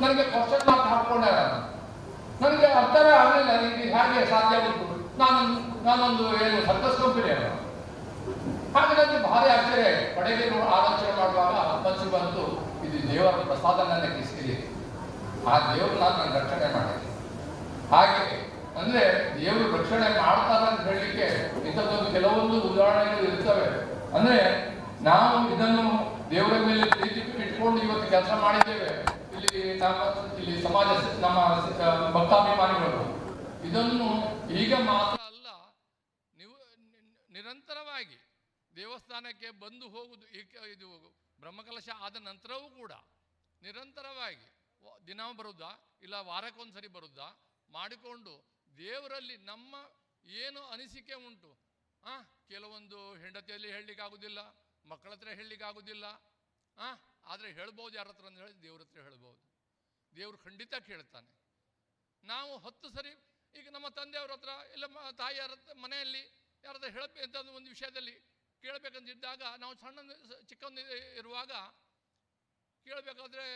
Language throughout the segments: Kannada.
ನನಗೆ ಕ್ವಶನ್ ಮಾರ್ಕ್ ಹಾಕೊಂಡೆ ನನಗೆ ಅರ್ಥವೇ ಆಗಲಿಲ್ಲ ನನಗೆ ಹೇಗೆ ಸಾಧ್ಯ ಆಗುತ್ತೆ ನಾನು ನಾನೊಂದು ಏನು ಸರ್ಕಸ್ ಕಂಪನಿ ಅಲ್ಲ. ಹಾಗೆ ನನಗೆ ಭಾರಿ ಆಶ್ಚರ್ಯ ಕಡೆಗೆ ಆಲೋಚನೆ ಮಾಡುವಾಗ ಮನಸ್ಸಿಗೆ ಬಂತು. ಇದು ದೇವರ ಪ್ರಸಾದ ನನ್ನ ಕಿಸ್ಕಿದೆ. ಆ ದೇವರು ನಾನು ನನ್ನ ರಕ್ಷಣೆ ಮಾಡಿದೆ. ಹಾಗೆ ಅಂದ್ರೆ ದೇವರು ರಕ್ಷಣೆ ಮಾಡ್ತಾರೆ ಅಂತ ಹೇಳಲಿಕ್ಕೆ ಇಂಥದ್ದೊಂದು ಕೆಲವೊಂದು ಉದಾಹರಣೆಗಳು ಇರ್ತವೆ. ಅಂದ್ರೆ ನಾವು ಇದನ್ನು ದೇವರ ಮೇಲೆ ಪ್ರೀತಿ ಇಟ್ಕೊಂಡು ಇವತ್ತು ಕೆಲಸ ಮಾಡಿದ್ದೇವೆ. ಇಲ್ಲಿ ಸಮಾಜ ನಮ್ಮ ಭಕ್ತಾಭಿಮಾನಿಗಳು. ಇದನ್ನು ಈಗ ಮಾತ್ರ ಅಲ್ಲ, ನೀವು ನಿರಂತರವಾಗಿ ದೇವಸ್ಥಾನಕ್ಕೆ ಬಂದು ಹೋಗುದು ಇದು ಬ್ರಹ್ಮಕಲಶ ಆದ ನಂತರವೂ ಕೂಡ ನಿರಂತರವಾಗಿ ದಿನ ಬರುದಾ, ಇಲ್ಲ ವಾರಕ್ಕೊಂದ್ಸರಿ ಬರುದಾ, ಮಾಡಿಕೊಂಡು ದೇವರಲ್ಲಿ ನಮ್ಮ ಏನು ಅನಿಸಿಕೆ ಉಂಟು? ಆ, ಕೆಲವೊಂದು ಹೆಂಡತಿಯಲ್ಲಿ ಹೇಳಲಿಕ್ಕೆ ಆಗುದಿಲ್ಲ ಮಕ್ಕಳ ಹತ್ರ ಹೇಳಲಿಕ್ಕೆ ಆಗುದಿಲ್ಲ ಆ, ಆದರೆ ಹೇಳ್ಬೋದು ಯಾರ ಹತ್ರ ಅಂತ ಹೇಳಿ ದೇವ್ರ ಹತ್ರ ಹೇಳ್ಬೋದು. ದೇವರು ಖಂಡಿತ ಕೇಳ್ತಾನೆ. ನಾವು ಹತ್ತು ಸರಿ, ಈಗ ನಮ್ಮ ತಂದೆಯವ್ರ ಹತ್ರ ಇಲ್ಲ ಹತ್ರ ಮನೆಯಲ್ಲಿ ಯಾರ ಹತ್ರ ಹೇಳಬೇಕಂತ ಒಂದು ವಿಷಯದಲ್ಲಿ ಕೇಳಬೇಕಂತಿದ್ದಾಗ ನಾವು ಸಣ್ಣ ಚಿಕ್ಕಂದು ಇರುವಾಗ ಕೇಳಬೇಕಾದ್ರೆ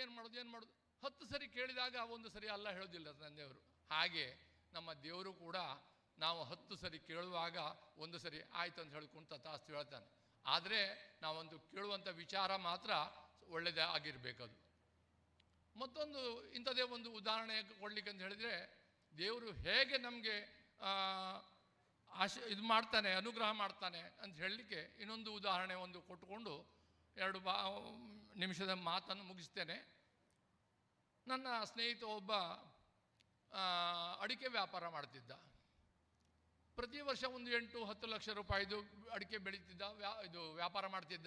ಏನು ಮಾಡೋದು ಏನು ಮಾಡೋದು? ಹತ್ತು ಸರಿ ಕೇಳಿದಾಗ ಒಂದು ಸರಿ ಅಲ್ಲ ಹೇಳೋದಿಲ್ಲ ತಂದೆಯವರು. ಹಾಗೆ ನಮ್ಮ ದೇವರು ಕೂಡ ನಾವು ಹತ್ತು ಸರಿ ಕೇಳುವಾಗ ಒಂದು ಸರಿ ಆಯ್ತು ಅಂತ ಹೇಳ್ಕೊಂತ ತಾಸ್ತು ಹೇಳ್ತಾನೆ. ಆದರೆ ನಾವೊಂದು ಕೇಳುವಂಥ ವಿಚಾರ ಮಾತ್ರ ಒಳ್ಳೆಯದೇ ಆಗಿರಬೇಕದು ಮತ್ತೊಂದು ಇಂಥದೇ ಒಂದು ಉದಾಹರಣೆ ಕೊಡ್ಲಿಕ್ಕೆ ಅಂತ ಹೇಳಿದರೆ, ದೇವರು ಹೇಗೆ ನಮಗೆ ಆಶ, ಇದು ಮಾಡ್ತಾನೆ, ಅನುಗ್ರಹ ಮಾಡ್ತಾನೆ ಅಂತ ಹೇಳಲಿಕ್ಕೆ ಇನ್ನೊಂದು ಉದಾಹರಣೆ ಒಂದು ಕೊಟ್ಟುಕೊಂಡು ಎರಡು ಬಾ, ನಿಮಿಷದ ಮಾತನ್ನು ಮುಗಿಸ್ತೇನೆ. ನನ್ನ ಸ್ನೇಹಿತ ಒಬ್ಬ ಅಡಿಕೆ ವ್ಯಾಪಾರ ಮಾಡ್ತಿದ್ದ. ಪ್ರತಿ ವರ್ಷ ಒಂದು ಎಂಟು, ಹತ್ತು ಲಕ್ಷ ರೂಪಾಯಿದು ಅಡಿಕೆ ಬೆಳೀತಿದ್ದ, ವ್ಯಾ, ಇದು ವ್ಯಾಪಾರ ಮಾಡ್ತಿದ್ದ.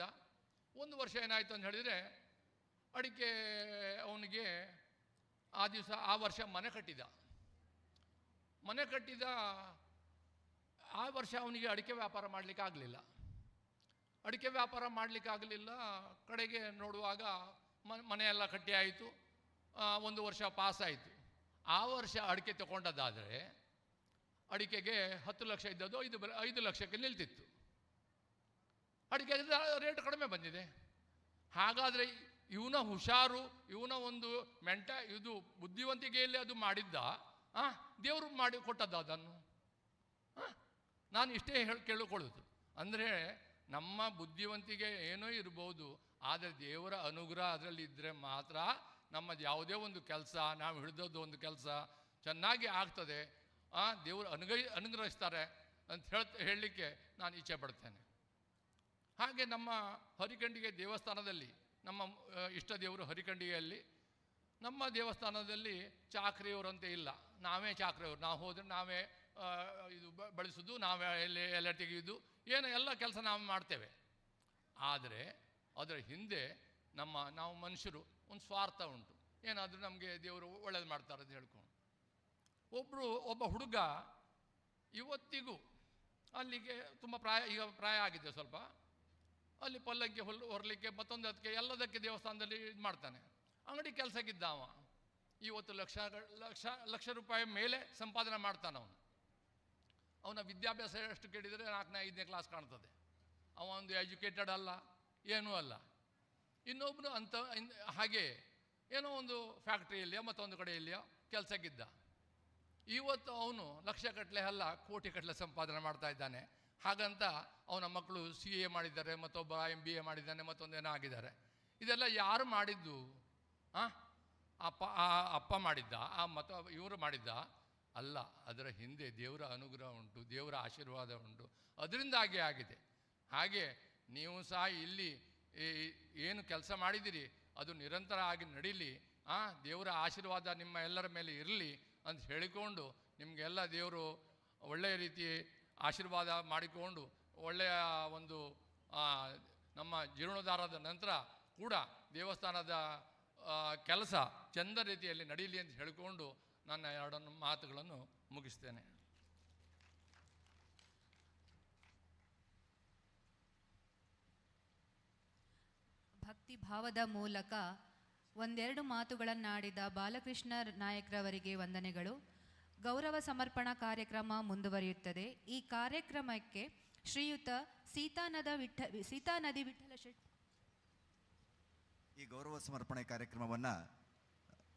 ಒಂದು ವರ್ಷ ಏನಾಯಿತು ಅಂತ ಹೇಳಿದರೆ ಅಡಿಕೆ ಅವನಿಗೆ ಆ ದಿವಸ, ಆ ವರ್ಷ ಮನೆ ಕಟ್ಟಿದ. ಮನೆ ಕಟ್ಟಿದ, ಆ ವರ್ಷ ಅವನಿಗೆ ಅಡಿಕೆ ವ್ಯಾಪಾರ ಮಾಡಲಿಕ್ಕೆ ಆಗಲಿಲ್ಲ. ಅಡಿಕೆ ವ್ಯಾಪಾರ ಮಾಡಲಿಕ್ಕೆ ಆಗಲಿಲ್ಲ. ಕಡೆಗೆ ನೋಡುವಾಗ ಮನೆಯೆಲ್ಲ ಕಟ್ಟಿ ಆಯಿತು. ಒಂದು ವರ್ಷ ಪಾಸ್ ಆಯಿತು. ಆ ವರ್ಷ ಅಡಿಕೆ ತಗೊಂಡದ್ದಾದರೆ ಅಡಿಕೆಗೆ ಹತ್ತು ಲಕ್ಷ ಇದ್ದದ್ದು ಐದು ಐದು ಲಕ್ಷಕ್ಕೆ ನಿಲ್ತಿತ್ತು. ಅಡಿಕೆ ರೇಟ್ ಕಡಿಮೆ ಬಂದಿದೆ. ಹಾಗಾದರೆ ಇವನ ಹುಷಾರು, ಇವನ ಒಂದು ಮೆಂಟ, ಇದು ಬುದ್ಧಿವಂತಿಕೆಯಲ್ಲಿ ಅದು ಮಾಡಿದ್ದ, ಆ, ದೇವರು ಮಾಡಿ ಕೊಟ್ಟದ್ದ ಅದನ್ನು? ನಾನು ಇಷ್ಟೇ ಹೇಳಿ ಕೇಳಿಕೊಳ್ಳೋದು ಅಂದರೆ ನಮ್ಮ ಬುದ್ಧಿವಂತಿಕೆ ಏನೋ ಇರ್ಬೋದು, ಆದರೆ ದೇವರ ಅನುಗ್ರಹ ಅದರಲ್ಲಿ ಇದ್ದರೆ ಮಾತ್ರ ನಮ್ಮದು ಯಾವುದೇ ಒಂದು ಕೆಲಸ, ನಾವು ಹಿಡಿದದ್ದು ಒಂದು ಕೆಲಸ ಚೆನ್ನಾಗಿ ಆಗ್ತದೆ. ಆ, ದೇವರು ಅನುಗ್ರಹ, ಅನುಗ್ರಹಿಸ್ತಾರೆ ಅಂತ ಹೇಳ್ ಹೇಳಲಿಕ್ಕೆ ನಾನು ಇಚ್ಛೆ ಪಡ್ತೇನೆ ಹಾಗೆ ನಮ್ಮ ಹರಿಕಂಡಿಗೆ ದೇವಸ್ಥಾನದಲ್ಲಿ ನಮ್ಮ ಇಷ್ಟ ದೇವರು ಹರಿಕಂಡಿಯಲ್ಲಿ ನಮ್ಮ ದೇವಸ್ಥಾನದಲ್ಲಿ ಚಾಕ್ರಿಯವರಂತೆ ಇಲ್ಲ. ನಾವೇ ಚಾಕ್ರಿಯವರು. ನಾವು ಹೋದರೆ ನಾವೇ ಇದು ಬಳಸೋದು, ನಾವೇ ಎಲೆ ಎಲ್ಲ ತೆಗೆಯೋದು, ಏನು ಎಲ್ಲ ಕೆಲಸ ನಾವು ಮಾಡ್ತೇವೆ. ಆದರೆ, ಅದರ ಹಿಂದೆ ನಮ್ಮ, ನಾವು ಮನುಷ್ಯರು ಒಂದು ಸ್ವಾರ್ಥ ಉಂಟು. ಏನಾದರೂ ನಮಗೆ ದೇವರು ಒಳ್ಳೇದು ಮಾಡ್ತಾರೆ ಅಂತ ಹೇಳ್ಕೊಂಡು. ಒಬ್ಬರು ಒಬ್ಬ ಹುಡುಗ ಇವತ್ತಿಗೂ ಅಲ್ಲಿಗೆ ತುಂಬ ಪ್ರಾಯ, ಈಗ ಪ್ರಾಯ ಆಗಿದೆ ಸ್ವಲ್ಪ. ಅಲ್ಲಿ ಪಲ್ಲಕ್ಕಿ ಹೊಲ್ ಹೊರಲಿಕ್ಕೆ ಮತ್ತೊಂದು ಅದಕ್ಕೆ ಎಲ್ಲದಕ್ಕೆ ದೇವಸ್ಥಾನದಲ್ಲಿ ಇದು ಮಾಡ್ತಾನೆ. ಅಂಗಡಿ ಕೆಲಸಕ್ಕಿದ್ದ ಅವ. ಇವತ್ತು ಲಕ್ಷ ಲಕ್ಷ ಲಕ್ಷ ರೂಪಾಯಿ ಮೇಲೆ ಸಂಪಾದನೆ ಮಾಡ್ತಾನೆ ಅವನು. ಅವನ ವಿದ್ಯಾಭ್ಯಾಸ ಎಷ್ಟು ಕೇಳಿದರೆ ನಾಲ್ಕನೇ, ಐದನೇ ಕ್ಲಾಸ್ ಕಾಣ್ತದೆ. ಅವ ಒಂದು ಎಜುಕೇಟೆಡ್ ಅಲ್ಲ, ಏನೂ ಅಲ್ಲ. ಇನ್ನೊಬ್ಬನು ಅಂತ ಹಾಗೆ ಏನೋ ಒಂದು ಫ್ಯಾಕ್ಟ್ರಿಯಲ್ಲಿಯೋ ಮತ್ತೊಂದು ಕಡೆಯಲ್ಲಿಯೋ ಕೆಲಸಕ್ಕಿದ್ದ. ಇವತ್ತು ಅವನು ಲಕ್ಷ ಕಟ್ಟಲೆ ಅಲ್ಲ, ಕೋಟಿ ಕಟ್ಟಲೆ ಸಂಪಾದನೆ ಮಾಡ್ತಾ ಇದ್ದಾನೆ. ಹಾಗಂತ ಅವನ ಮಕ್ಕಳು ಸಿ ಎ ಮಾಡಿದ್ದಾರೆ, ಮತ್ತೊಬ್ಬ ಎಂ ಬಿ ಎ ಮಾಡಿದ್ದಾನೆ ಮತ್ತೊಂದೇನೋ ಆಗಿದ್ದಾರೆ. ಇದೆಲ್ಲ ಯಾರು ಮಾಡಿದ್ದು? ಆ? ಅಪ್ಪ ಆ ಅಪ್ಪ ಮಾಡಿದ್ದ, ಆ ಮತ ಇವರು ಮಾಡಿದ್ದ? ಅಲ್ಲ, ಅದರ ಹಿಂದೆ ದೇವರ ಅನುಗ್ರಹ ಉಂಟು, ದೇವರ ಆಶೀರ್ವಾದ ಉಂಟು. ಅದರಿಂದಾಗಿ ಆಗಿದೆ. ಹಾಗೆ ನೀವು ಸಹ ಇಲ್ಲಿ ಏನು ಕೆಲಸ ಮಾಡಿದ್ದೀರಿ, ಅದು ನಿರಂತರ ಆಗಿ ನಡೀಲಿ, ಆ? ದೇವರ ಆಶೀರ್ವಾದ ನಿಮ್ಮ ಎಲ್ಲರ ಮೇಲೆ ಇರಲಿ ಅಂತ ಹೇಳಿಕೊಂಡು ನಿಮಗೆಲ್ಲ ದೇವರು ಒಳ್ಳೆಯ ರೀತಿ ಆಶೀರ್ವಾದ ಮಾಡಿಕೊಂಡು ಒಳ್ಳೆಯ ಒಂದು ನಮ್ಮ ಜೀರ್ಣೋದ್ಧಾರದ ನಂತರ ಕೂಡ ದೇವಸ್ಥಾನದ ಕೆಲಸ ಚಂದ ರೀತಿಯಲ್ಲಿ ನಡೀಲಿ ಅಂತ ಹೇಳಿಕೊಂಡು ನನ್ನ ಎರಡನ್ನು ಮಾತುಗಳನ್ನು ಮುಗಿಸ್ತೇನೆ. ಭಕ್ತಿ ಭಾವದ ಮೂಲಕ ಒಂದೆರಡು ಮಾತುಗಳನ್ನಾಡಿದ ಬಾಲಕೃಷ್ಣ ನಾಯಕ್ರವರಿಗೆ ವಂದನೆಗಳು. ಗೌರವ ಸಮರ್ಪಣಾ ಕಾರ್ಯಕ್ರಮ ಮುಂದುವರಿಯುತ್ತದೆ. ಈ ಕಾರ್ಯಕ್ರಮಕ್ಕೆ ಶ್ರೀಯುತ ಸೀತಾನದ ವಿಠ ಸೀತಾನದಿ ವಿಠಲ ಶೆಟ್ಟಿ. ಈ ಗೌರವ ಸಮರ್ಪಣೆ ಕಾರ್ಯಕ್ರಮವನ್ನು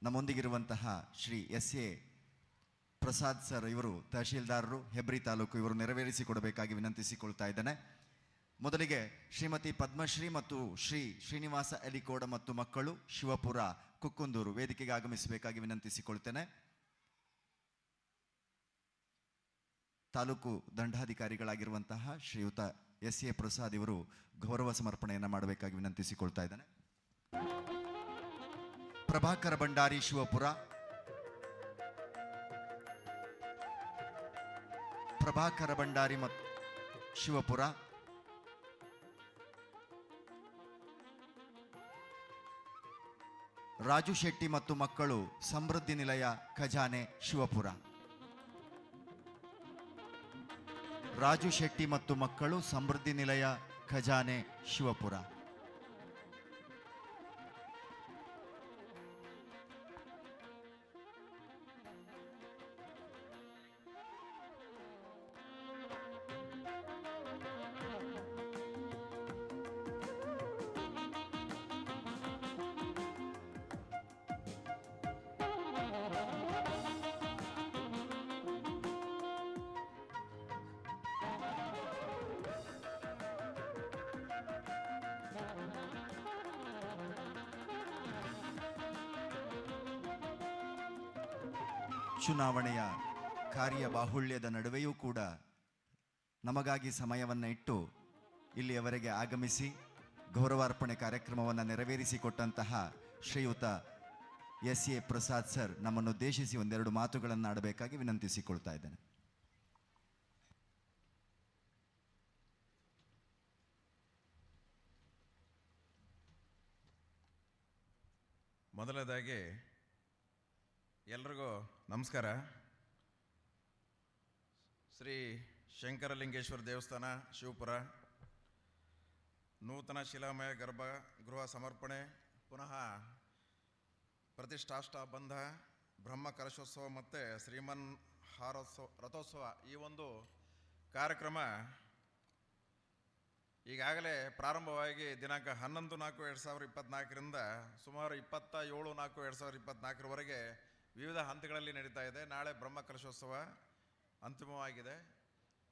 ನಮ್ಮೊಂದಿಗಿರುವಂತಹ Shri S A Prasad sir ಇವರು, ತಹಶೀಲ್ದಾರರು, ಹೆಬ್ರಿ ತಾಲೂಕು ಇವರು ನೆರವೇರಿಸಿಕೊಡಬೇಕಾಗಿ ವಿನಂತಿಸಿಕೊಳ್ತಾ ಇದ್ದೇನೆ. ಮೊದಲಿಗೆ ಶ್ರೀಮತಿ ಪದ್ಮಶ್ರೀ ಮತ್ತು ಶ್ರೀ ಶ್ರೀನಿವಾಸ ಅಲಿಕೋಡ ಮತ್ತು ಮಕ್ಕಳು ಶಿವಪುರ ಕುಕ್ಕುಂದೂರು ವೇದಿಕೆಗೆ ಆಗಮಿಸಬೇಕಾಗಿ ವಿನಂತಿಸಿಕೊಳ್ತೇನೆ. ತಾಲೂಕು ದಂಡಾಧಿಕಾರಿಗಳಾಗಿರುವಂತಹ ಶ್ರೀಯುತ ಎಸ್ ಎ ಪ್ರಸಾದ್ ಇವರು ಗೌರವ ಸಮರ್ಪಣೆಯನ್ನು ಮಾಡಬೇಕಾಗಿ ವಿನಂತಿಸಿಕೊಳ್ತಾ ಇದ್ದಾನೆ. ಪ್ರಭಾಕರ ಭಂಡಾರಿ ಶಿವಪುರ. ಪ್ರಭಾಕರ ಭಂಡಾರಿ ಮತ್ತು ಶಿವಪುರ. ರಾಜು ಶೆಟ್ಟಿ ಮತ್ತು ಮಕ್ಕಳು ಸಮೃದ್ಧಿ ನಿಲಯ ಖಜಾನೆ ಶಿವಪುರ. ರಾಜು ಶೆಟ್ಟಿ ಮತ್ತು ಮಕ್ಕಳು ಸಮೃದ್ಧಿ ನಿಲಯ ಖಜಾನೆ ಶಿವಪುರ. ಚುನಾವಣೆಯ ಕಾರ್ಯ ಬಾಹುಳ್ಯದ ನಡುವೆಯೂ ಕೂಡ ನಮಗಾಗಿ ಸಮಯವನ್ನು ಇಟ್ಟು ಇಲ್ಲಿಯವರೆಗೆ ಆಗಮಿಸಿ ಗೌರವಾರ್ಪಣೆ ಕಾರ್ಯಕ್ರಮವನ್ನು ನೆರವೇರಿಸಿಕೊಟ್ಟಂತಹ ಶ್ರೀಯುತ ಎಸ್ ಎ ಪ್ರಸಾದ್ ಸರ್ ನಮ್ಮನ್ನು ಉದ್ದೇಶಿಸಿ ಒಂದೆರಡು ಮಾತುಗಳನ್ನು ಆಡಬೇಕಾಗಿ ವಿನಂತಿಸಿಕೊಳ್ತಾ ಇದ್ದೇನೆ. ಮೊದಲನೇದಾಗಿ ಎಲ್ರಿಗೂ ನಮಸ್ಕಾರ. ಶ್ರೀ ಶಂಕರಲಿಂಗೇಶ್ವರ ದೇವಸ್ಥಾನ, ಶಿವಪುರ. ನೂತನ ಶಿಲಾಮಯ ಗರ್ಭ ಗೃಹ ಸಮರ್ಪಣೆ, ಪುನಃ ಪ್ರತಿಷ್ಠಾಷ್ಟ ಬಂಧ, ಬ್ರಹ್ಮ ಕಲಶೋತ್ಸವ ಮತ್ತು ಶ್ರೀಮನ್ ಹಾರೋತ್ಸವ, ರಥೋತ್ಸವ ಈ ಒಂದು ಕಾರ್ಯಕ್ರಮ ಈಗಾಗಲೇ ಪ್ರಾರಂಭವಾಗಿ ದಿನಾಂಕ ಹನ್ನೊಂದು ನಾಲ್ಕು ಎರಡು ಸಾವಿರದ ಇಪ್ಪತ್ತ್ನಾಲ್ಕರಿಂದ ಸುಮಾರು ಇಪ್ಪತ್ತ ಏಳು ನಾಲ್ಕು ಎರಡು ಸಾವಿರದ ಇಪ್ಪತ್ನಾಲ್ಕರವರೆಗೆ ವಿವಿಧ ಹಂತಗಳಲ್ಲಿ ನಡೀತಾ ಇದೆ. ನಾಳೆ ಬ್ರಹ್ಮ ಕಲಶೋತ್ಸವ ಅಂತಿಮವಾಗಿದೆ.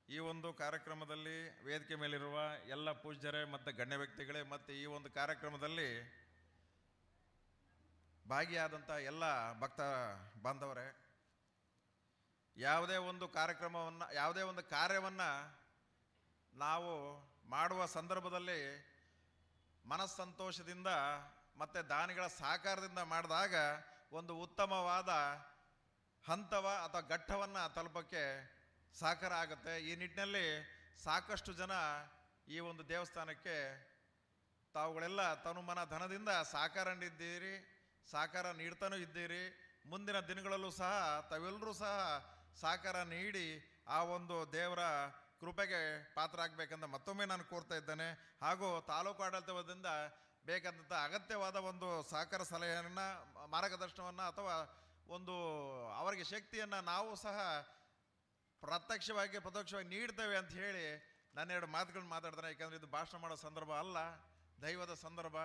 ಈ ಒಂದು ಕಾರ್ಯಕ್ರಮದಲ್ಲಿ ವೇದಿಕೆ ಮೇಲಿರುವ ಎಲ್ಲ ಪೂಜ್ಯರೇ ಮತ್ತು ಗಣ್ಯ ವ್ಯಕ್ತಿಗಳೇ ಮತ್ತು ಈ ಒಂದು ಕಾರ್ಯಕ್ರಮದಲ್ಲಿ ಭಾಗಿಯಾದಂಥ ಎಲ್ಲ ಭಕ್ತ ಬಾಂಧವರೇ, ಯಾವುದೇ ಒಂದು ಕಾರ್ಯಕ್ರಮವನ್ನು, ಯಾವುದೇ ಒಂದು ಕಾರ್ಯವನ್ನು ನಾವು ಮಾಡುವ ಸಂದರ್ಭದಲ್ಲಿ ಮನಸ್ಸಂತೋಷದಿಂದ ಮತ್ತು ದಾನಿಗಳ ಸಹಕಾರದಿಂದ ಮಾಡಿದಾಗ ಒಂದು ಉತ್ತಮವಾದ ಹಂತವ ಅಥವಾ ಘಟ್ಟವನ್ನು ತಲುಪಕ್ಕೆ ಸಹಕಾರ ಆಗುತ್ತೆ. ಈ ನಿಟ್ಟಿನಲ್ಲಿ ಸಾಕಷ್ಟು ಜನ ಈ ಒಂದು ದೇವಸ್ಥಾನಕ್ಕೆ ತಾವುಗಳೆಲ್ಲ ತನು ಮನ ಧನದಿಂದ ಸಹಕಾರ ನೀಡಿದ್ದೀರಿ ಸಹಕಾರ ನೀಡ್ತಾನೂ ಇದ್ದೀರಿ. ಮುಂದಿನ ದಿನಗಳಲ್ಲೂ ಸಹ ತಾವೆಲ್ಲರೂ ಸಹ ಸಹಕಾರ ನೀಡಿ ಆ ಒಂದು ದೇವರ ಕೃಪೆಗೆ ಪಾತ್ರ ಆಗಬೇಕಂತ ಮತ್ತೊಮ್ಮೆ ನಾನು ಕೋರ್ತಾ ಇದ್ದೇನೆ. ಹಾಗೂ ತಾಲೂಕು ಆಡಳಿತದಿಂದ ಬೇಕಾದಂಥ ಅಗತ್ಯವಾದ ಒಂದು ಸಹಕಾರ ಸಲಹೆಯನ್ನು, ಮಾರ್ಗದರ್ಶನವನ್ನು ಅಥವಾ ಒಂದು ಅವರಿಗೆ ಶಕ್ತಿಯನ್ನು ನಾವು ಸಹ ಪ್ರತ್ಯಕ್ಷವಾಗಿ ಪರೋಕ್ಷವಾಗಿ ನೀಡ್ತೇವೆ ಅಂತ ಹೇಳಿ ನನ್ನೆರಡು ಮಾತುಗಳನ್ನ ಮಾತಾಡ್ತಾನೆ. ಯಾಕಂದರೆ ಇದು ಭಾಷಣ ಮಾಡೋ ಸಂದರ್ಭ ಅಲ್ಲ. ದೈವದ ಸಂದರ್ಭ,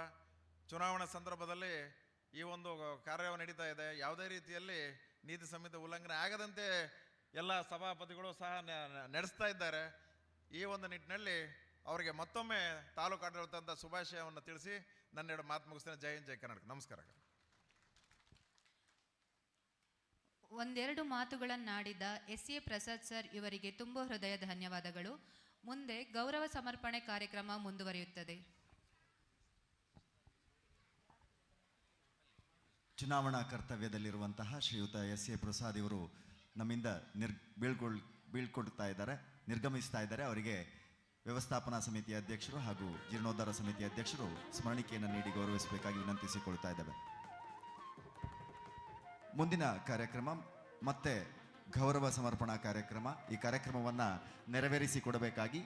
ಚುನಾವಣಾ ಸಂದರ್ಭದಲ್ಲಿ ಈ ಒಂದು ಕಾರ್ಯ ನಡೀತಾ ಇದೆ. ಯಾವುದೇ ರೀತಿಯಲ್ಲಿ ನೀತಿ ಸಂಹಿತೆ ಉಲ್ಲಂಘನೆ ಆಗದಂತೆ ಎಲ್ಲ ಸಭಾಪತಿಗಳು ಸಹ ನಡೆಸ್ತಾ ಇದ್ದಾರೆ. ಈ ಒಂದು ನಿಟ್ಟಿನಲ್ಲಿ ಅವರಿಗೆ ಮತ್ತೊಮ್ಮೆ ತಾಲೂಕು ಆಡಳಿತದ ಶುಭಾಶಯವನ್ನು ತಿಳಿಸಿ ನನ್ನೆರಡು ಮಾತು ಮುಗಿಸ್ತೇನೆ. ಜೈ ಜೈ ಕರ್ನಾಟಕ. ನಮಸ್ಕಾರ ಒಂದೆರಡು ಮಾತುಗಳನ್ನಾಡಿದ ಎಸ್ ಎ ಪ್ರಸಾದ್ ಸರ್ ಇವರಿಗೆ ತುಂಬ ಹೃದಯ ಧನ್ಯವಾದಗಳು. ಮುಂದೆ ಗೌರವ ಸಮರ್ಪಣೆ ಕಾರ್ಯಕ್ರಮ ಮುಂದುವರಿಯುತ್ತದೆ. ಚುನಾವಣಾ ಕರ್ತವ್ಯದಲ್ಲಿರುವಂತಹ ಶ್ರೀಯುತ ಎಸ್ ಎ ಪ್ರಸಾದ್ ಇವರು ನಮ್ಮಿಂದ ನಿರ್ ಬೀಳ್ಕೊಳ್ ಬೀಳ್ಕೊಡ್ತಾ ಇದ್ದಾರೆ ನಿರ್ಗಮಿಸ್ತಾ ಇದ್ದಾರೆ. ಅವರಿಗೆ ವ್ಯವಸ್ಥಾಪನಾ ಸಮಿತಿ ಅಧ್ಯಕ್ಷರು ಹಾಗೂ ಜೀರ್ಣೋದ್ಧಾರ ಸಮಿತಿ ಅಧ್ಯಕ್ಷರು ಸ್ಮರಣಿಕೆಯನ್ನು ನೀಡಿ ಗೌರವಿಸಬೇಕಾಗಿ ವಿನಂತಿಸಿಕೊಳ್ತಾ ಇದ್ದೇವೆ. ಮುಂದಿನ ಕಾರ್ಯಕ್ರಮ ಮತ್ತೆ ಗೌರವ ಸಮರ್ಪಣಾ ಕಾರ್ಯಕ್ರಮ. ಈ ಕಾರ್ಯಕ್ರಮವನ್ನು ನೆರವೇರಿಸಿಕೊಡಬೇಕಾಗಿ